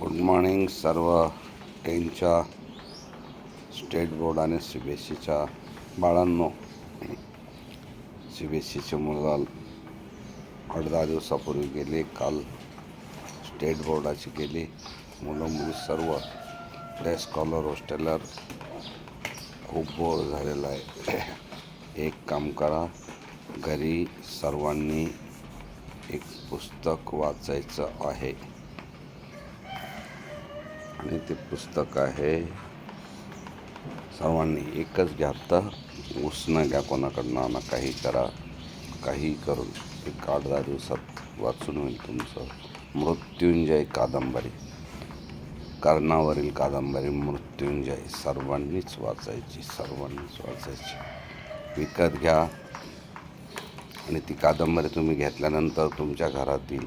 Good morning सर्व टेनच्या state board आणि सी बी एस सीच्या बाळांनो. सी बी एस सीचे मुलगा आठ दहा दिवसापूर्वी गेले काल स्टेट बोर्डाची गेली. मुलं मुली सर्व डे स्कॉलर हॉस्टेलर खूप बोर झालेला आहे. एक काम करा घरी सर्वांनी एक पुस्तक वाचायचं आहे. आणि ते पुस्तक आहे. सर्वांनी एकच घ्या तर उसणं घ्या कोणाकडनं ना काही करा काही करून. एक आठ दहा दिवसात वाचून होईल तुमचं. मृत्युंजय कादंबरी. कर्णावरील कादंबरी मृत्युंजय. सर्वांनीच वाचायची सर्वांनीच वाचायची. विकत घ्या. आणि ती कादंबरी तुम्ही घेतल्यानंतर तुमच्या घरातील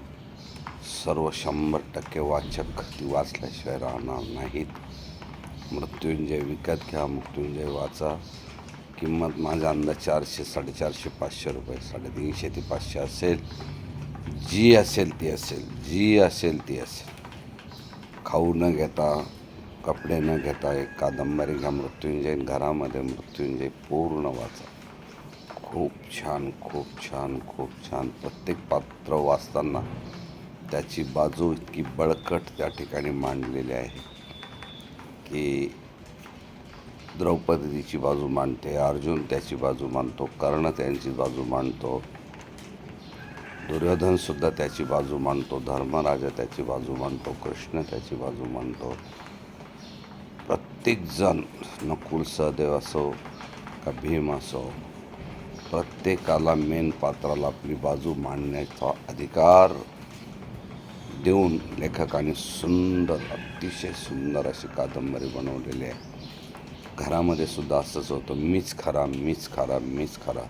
सर्व शंभर टक्के वाचक ती वाचल्याशिवाय राहणार नाहीत. मृत्युंजय विकत घ्या मृत्युंजय वाचा. किंमत माझा अंदाज चारशे साडेचारशे पाचशे रुपये साडेतीनशे ते पाचशे असेल. जी असेल ती असेल जी असेल ती असेल. खाऊ न घेता कपडे न घेता एक कादंबरी घ्या मृत्युंजय घरामध्ये मृत्युंजय पूर्ण वाचा. खूप छान खूप छान खूप छान. प्रत्येक पात्र वाचताना त्याची बाजू इतकी बळकट त्या ठिकाणी मांडलेली आहे की द्रौपदीची बाजू मांडते अर्जुन त्याची बाजू मांडतो कर्ण त्यांची बाजू मांडतो दुर्योधनसुद्धा त्याची बाजू मांडतो धर्मराजा त्याची बाजू मांडतो कृष्ण त्याची बाजू मांडतो प्रत्येकजण नकुल सहदेव असो का भीम असो प्रत्येकाला मेन पात्राला आपली बाजू मांडण्याचा अधिकार देऊन लेखकाने सुंदर अतिशय सुंदर अशी कादंबरी बनवलेली आहे. घरामध्ये सुद्धा असंच होतं मीच खरा मीच खरा मीच खरा.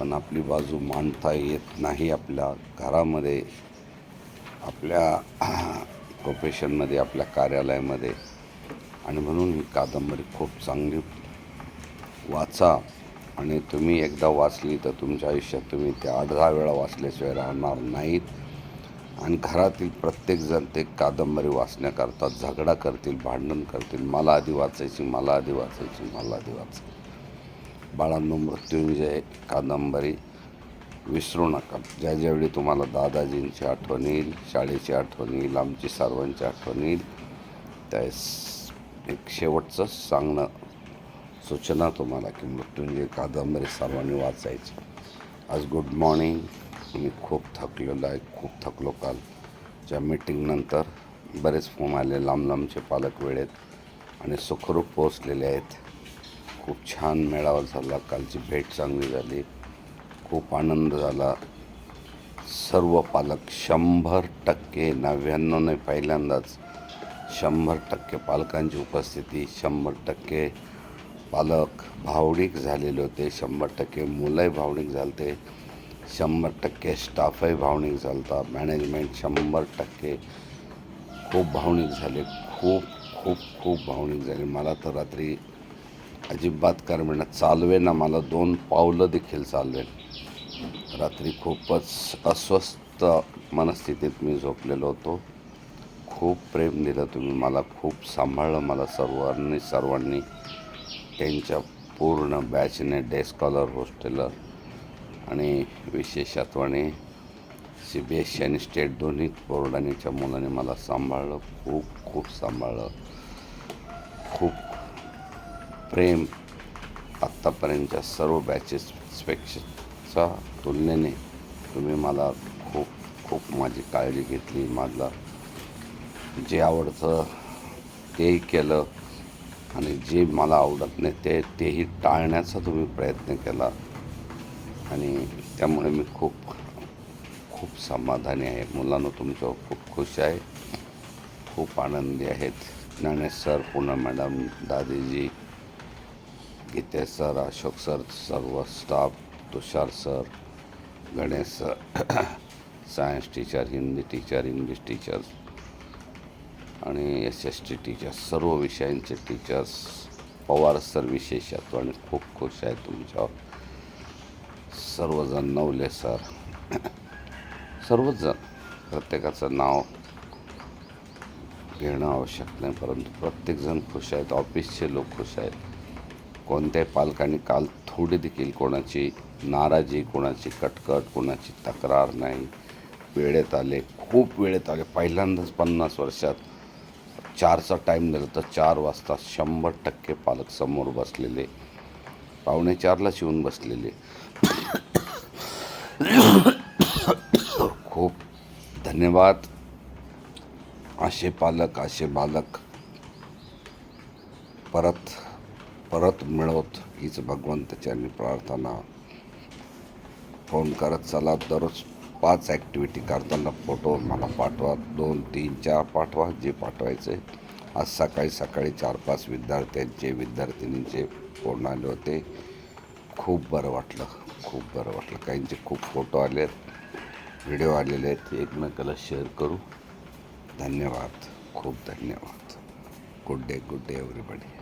पण आपली बाजू मांडता येत नाही आपल्या घरामध्ये आपल्या प्रोफेशनमध्ये आपल्या कार्यालयामध्ये. आणि म्हणून ही कादंबरी खूप चांगली वाचा. आणि तुम्ही एकदा वाचली तर तुमच्या आयुष्यात तुम्ही ते आठ दहा वेळा वाचल्याशिवाय राहणार नाहीत. आणि घरातील प्रत्येकजण ते कादंबरी वाचण्याकरता झगडा करतील भांडण करतील. मला आधी वाचायची मला आधी वाचायची मला आधी वाचायची. बाळांनो मृत्युंजय कादंबरी विसरू नका. ज्या ज्यावेळी तुम्हाला दादाजींची आठवण येईल शाळेची आठवण येईल आमची सर्वांची आठवण येईल त्या एक शेवटचं सांगणं सूचना तुम्हाला की मृत्युंजय कादंबरी सर्वांनी वाचायची. आज गुड मॉर्निंग. मी खूप थकलेलो आहे खूप थकलो काल. ज्या मीटिंगनंतर बरेच फोन आले लांब लांबचे पालक वेळेत आणि सुखरूप पोचलेले आहेत. खूप छान मेळावा झाला कालची भेट चांगली झाली. खूप आनंद झाला. सर्व पालक शंभर टक्के नव्याण्णव पहिल्यांदाच शंभर टक्के पालकांची उपस्थिती शंभर टक्के पालक भावनिक झालेले होते शंभर टक्के मुलंही भावनिक झालते शंभर टक्के स्टाफही भावनिक झालता. मॅनेजमेंट शंभर टक्के खूप भावनिक झाले. खूप खूप खूप भावनिक झाले. मला तर रात्री अजिबात करमेना चालवे ना मला दोन पावलं देखील चालवेन. रात्री खूपच अस्वस्थ मनस्थितीत मी झोपलेलो होतो. खूप प्रेम दिलं तुम्ही मला. खूप सांभाळलं मला सर्वांनी सर्वांनी. त्यांच्या पूर्ण बॅचने डे स्कॉलर हॉस्टेलर आणि विशेषत्वाने सी बी एस सी आणि स्टेट दोन्ही बोर्डानेच्या मुलाने मला सांभाळलं खूप खूप सांभाळलं. खूप प्रेम आत्तापर्यंतच्या सर्व बॅचेसपेक्षाच्या तुलनेने तुम्ही मला खूप खूप माझी काळजी घेतली माझं जे आवडतं तेही केलं आणि जे मला आवडत नाही ते तेही टाळण्याचा तुम्ही प्रयत्न केला. आणि त्यामुळे मी खूप खूप समाधानी आहे. मुलांना तुमच्यावर खूप खुश आहे. खूप आनंदी आहेत. ज्ञानेश सर पूनम मॅडम दादीजी गीते सर अशोक सर सर्व staff Tushar sir Ganesh sir science teacher Hindi teacher English teachers आणि एस एस टी टीचर्स सर्व विषयांचे टीचर्स पवार सर विशेषत्व आणि खूप खुश आहे तुमच्यावर सर्वजण नवले सर. सर्वच जण प्रत्येकाचं नाव घेणं आवश्यक नाही परंतु प्रत्येकजण खुश आहेत ऑफिसचे लोक खुश आहेत. कोणत्याही पालकांनी काल थोडी देखील कोणाची नाराजी कोणाची कटकट कोणाची तक्रार नाही. वेळेत आले खूप वेळेत आले. पहिल्यांदाच पन्नास वर्षात चारचा टाईम दिला तर चार वाजता शंभर टक्के पालक समोर बसलेले. पावणे चारलाच येऊन बसलेले. खूप धन्यवाद. असे पालक असे बालक. परत परत मिळवत हीच भगवंताची प्रार्थना. फोन करत चला दररोज पाच ॲक्टिव्हिटी करताना फोटो मला पाठवा. दोन तीन चार पाठवा जे पाठवायचे. आज सकाळी सकाळी चार पाच विद्यार्थ्यांचे विद्यार्थिनींचे फोन आले होते. खूप बरं वाटलं खूप बरं वाटलं. काहींचे खूप फोटो आले आहेत व्हिडिओ आलेले आहेत एकमेकाला शेअर करू. धन्यवाद खूप धन्यवाद. Good day good day everybody